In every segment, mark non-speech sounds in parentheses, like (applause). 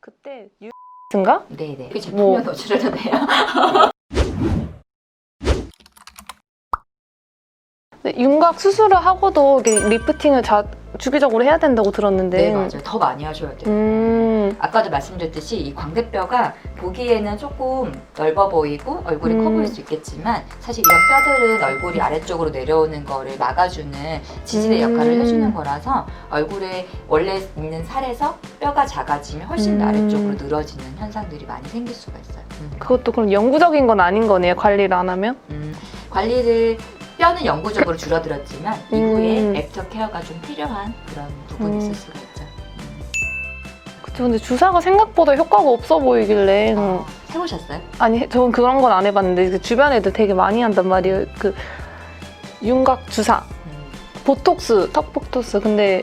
그때 유인가? 네네. 그 뭐. 노출해도 돼요? 네, 윤곽 수술을 하고도 이게 리프팅을 자, 주기적으로 해야 된다고 들었는데. 네 맞아요. 더 많이 하셔야 돼요. 음, 아까도 말씀드렸듯이 이 광대뼈가 보기에는 조금 넓어 보이고 얼굴이 커 음. 보일 수 있겠지만 사실 이런 뼈들은 얼굴이 아래쪽으로 내려오는 거를 막아주는 지지대 음. 역할을 해주는 거라서 얼굴에 원래 있는 살에서 뼈가 작아지면 훨씬 더 음. 아래쪽으로 늘어지는 현상들이 많이 생길 수가 있어요. 음. 그것도 그럼 영구적인 건 아닌 거네요. 관리를 안 하면. 음, 관리를 뼈는 영구적으로 줄어들었지만 음. 이후에 애프터 케어가 좀 필요한 그런 부분이 음. 있을 수가 있죠. 그쵸. 근데 주사가 생각보다 효과가 없어 보이길래. 음. 어, 해보셨어요? 아니, 저는 그런 건 안 해봤는데 그 주변 애들 되게 많이 한단 말이에요. 그 윤곽 주사, 음. 보톡스, 턱 보톡스. 근데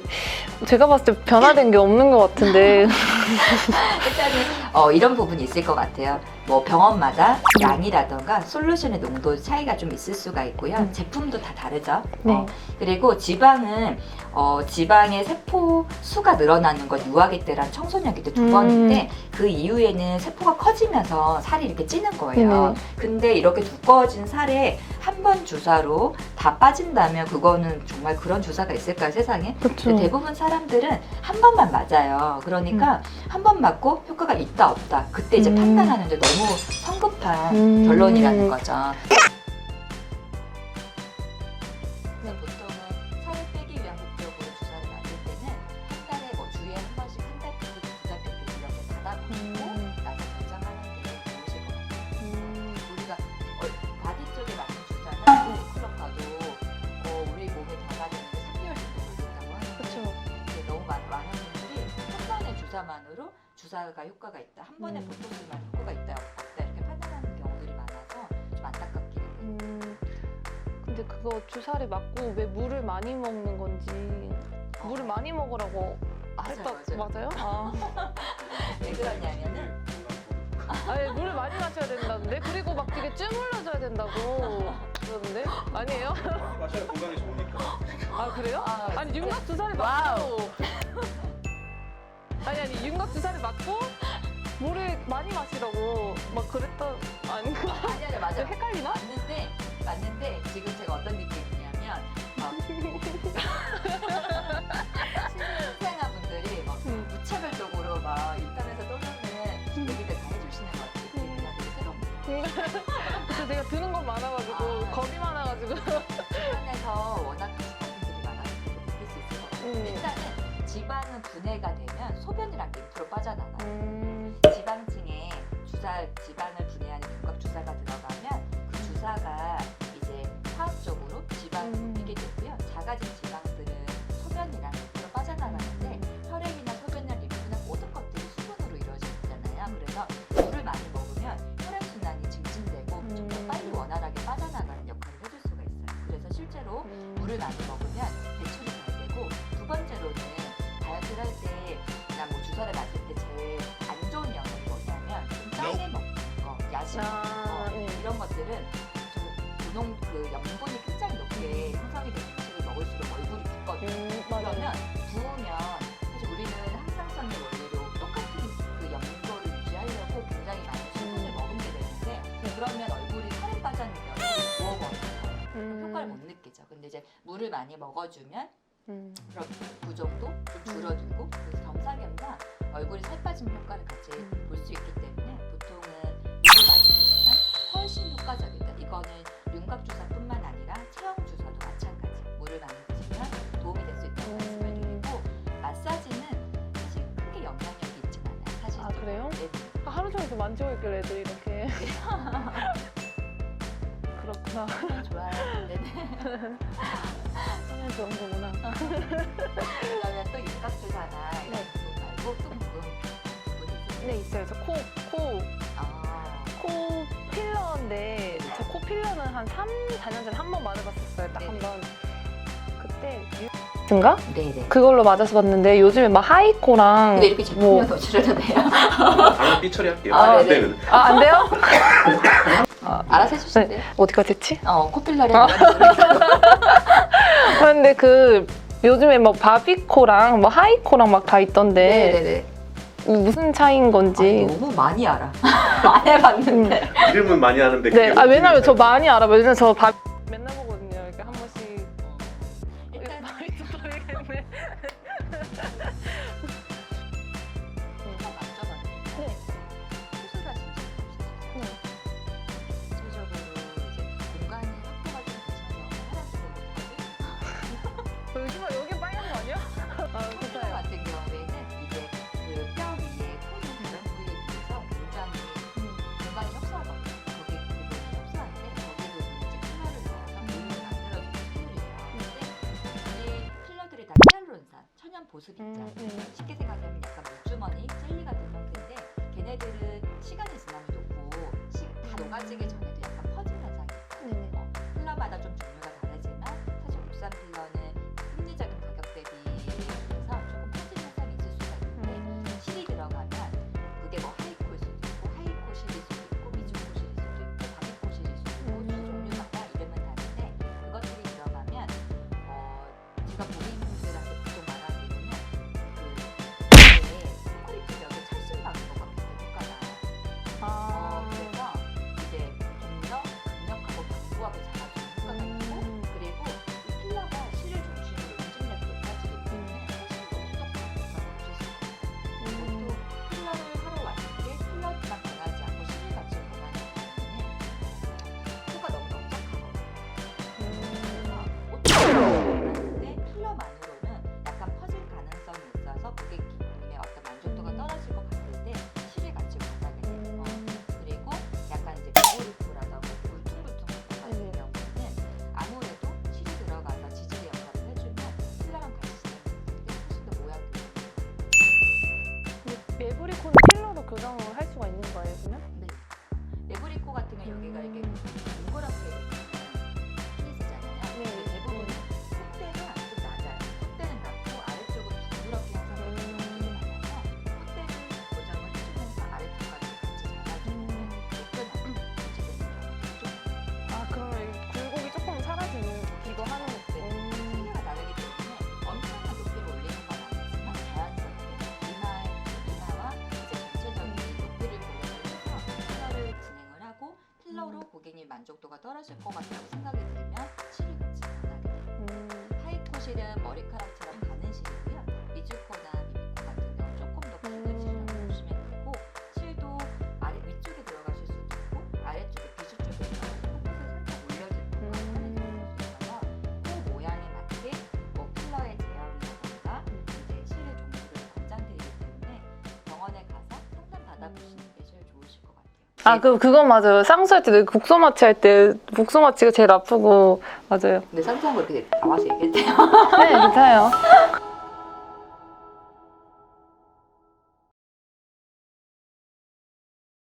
제가 봤을 때 변화된 게 없는 것 같은데. (laughs) 일단은 어, 이런 부분이 있을 것 같아요. 뭐 병원마다 양이라던가 솔루션의 농도 차이가 좀 있을 수가 있고요. 음. 제품도 다 다르죠. 네. 어, 그리고 지방은 어, 지방의 세포 수가 늘어나는 건 유아기 때랑 청소년기 때두 음. 번인데 그 이후에는 세포가 커지면서 살이 이렇게 찌는 거예요. 네. 근데 이렇게 두꺼워진 살에 한 번 주사로 다 빠진다면 그거는 정말 그런 주사가 있을까요 세상에? 그쵸. 대부분 사람들은 한 번만 맞아요. 그러니까 한 번 맞고 효과가 있다 없다 그때 이제 음. 판단하는데 너무 성급한 음. 결론이라는 거죠. 주사가 효과가 있다, 한 번의 음. 보톡스만 효과가 있다, 없다 이렇게 판단하는 경우들이 많아서 좀 안타깝긴 해요. 음, 근데 그거 주사를 맞고 왜 물을 많이 먹는 건지 물을 많이 먹으라고 맞아요, 했다 맞아요. 맞아요? 아, (laughs) 왜 그러냐면은 아니 물을 많이 마셔야 된다는데 그리고 막 되게 쭈물러줘야 된다고 그러는데 아니에요? 마셔야 건강에 좋으니까. 아 그래요? 아, 아니 윤곽 주사를. 맞고 아니 아니 윤곽 주사를 맞고 물을 많이 마시라고 막 그랬다 아닌가? 아니 아니 맞아요. 헷갈리나? 맞는데 맞는데 지금 제가 어떤 느낌이냐면 막 (laughs) 신생아 분들이 막 음. 무차별적으로 막 인터넷에 떠드는 얘기들 다 해주시는 것 같아요. 음. 그게 되게 새롭네요. 그래서 내가 드는 건 많아가지고 아. 겁이 많아가지고 주변에서 워낙 스타분들이 많아서 그렇게 느낄 수 있을 것 같아요. 음. 일단은 지방은 분해가 되면 소변이랑 밑으로 빠져나가요. 음, 지방층에 주사 지방을 분해하는 윤곽 주사가 들어가면 그 주사가 이제 화학적으로 지방을 음. 옮기게 되고요. 작아진 지방들은 소변이랑 밑으로 빠져나가는데 혈액이나 소변이나 림프나 모든 것들이 수분으로 이루어지잖아요. 그래서 물을 많이 먹으면 혈액 순환이 증진되고 좀더 음. 빨리 원활하게 빠져나가는 역할을 해줄 수가 있어요. 그래서 실제로 음. 물을 많이 먹으면 분홍 그 염분이 굉장히 높게 형성이 된 음식을 먹을수록 얼굴이 붓거든요. 음, 그러면. 부으면 사실 우리는 항상성의 원리로 똑같은 그 염도를 유지하려고 굉장히 많은 수분을 음. 머금게 되는데 그러면 얼굴이 살이 빠졌는데 얼굴이 부어버리는 거예요. 음. 효과를 못 느끼죠. 근데 이제 물을 많이 먹어주면 음. 그럼 그 정도 좀 줄어들고 그래서 겸사겸사 얼굴이 살 빠지는 효과를 같이 음. 볼수 있기 때문에 보통은 물을 많이 드시면 훨씬 효과적이다. 이거는 만지고 있길래 애들이 이렇게 (laughs) 그렇구나 좋아요. 네네. (laughs) 하면 좋은 거구나 그러면 또 주사나 이런 네. 말고 또 궁금한 부분 있으세요? 네 있어요 저 코 코, 아. 코 필러인데 저 코 필러는 한 3, 4년 전에 한 번 맞아봤었어요 딱 네네. 한번 그때 같은가? 네네. 그걸로 맞아서 봤는데 요즘에 막 하이코랑 근데 이렇게 잡히면 어찌라도 돼요? 다른 삐 처리할게요. 아, 안 네네. 아, 안 돼요? 아, 알아서 네. 해주시면 돼요. 어디까지 했지? 어, 코필러리 아. 그런데 (laughs) 그 요즘에 뭐 뭐 막 바비코랑 막 하이코랑 막 다 있던데 네네네. 무슨 차이인 건지. 아니, 너무 많이 알아. (laughs) 안 해봤는데. 음. 이름은 많이 하는데. 네, 아, 왜냐면 저 많이 알아 왜냐면 저 바... 보습 음, 있잖아요. 음, 음. 쉽게 생각하면 약간 물주머니, 젤리 같은 형태인데 걔네들은 시간이 지나면 녹고 다 녹아지기 전에 교정을 할 수가 있는 거예요, 그러면? 네. 에브리코 같은 경우 여기가 이게. 만족도가 떨어질 것 같다고 생각이 들면 실이 굳이 변하게 돼요. 음. 하이코실은 머리카락처럼 아, 그, 그건 맞아요. 쌍수할 때, 복소마취 할 때, 복소마취가 제일 아프고, 맞아요. 근데 상상은 그렇게 나와서 얘기했대요. 네, 괜찮아요. (laughs)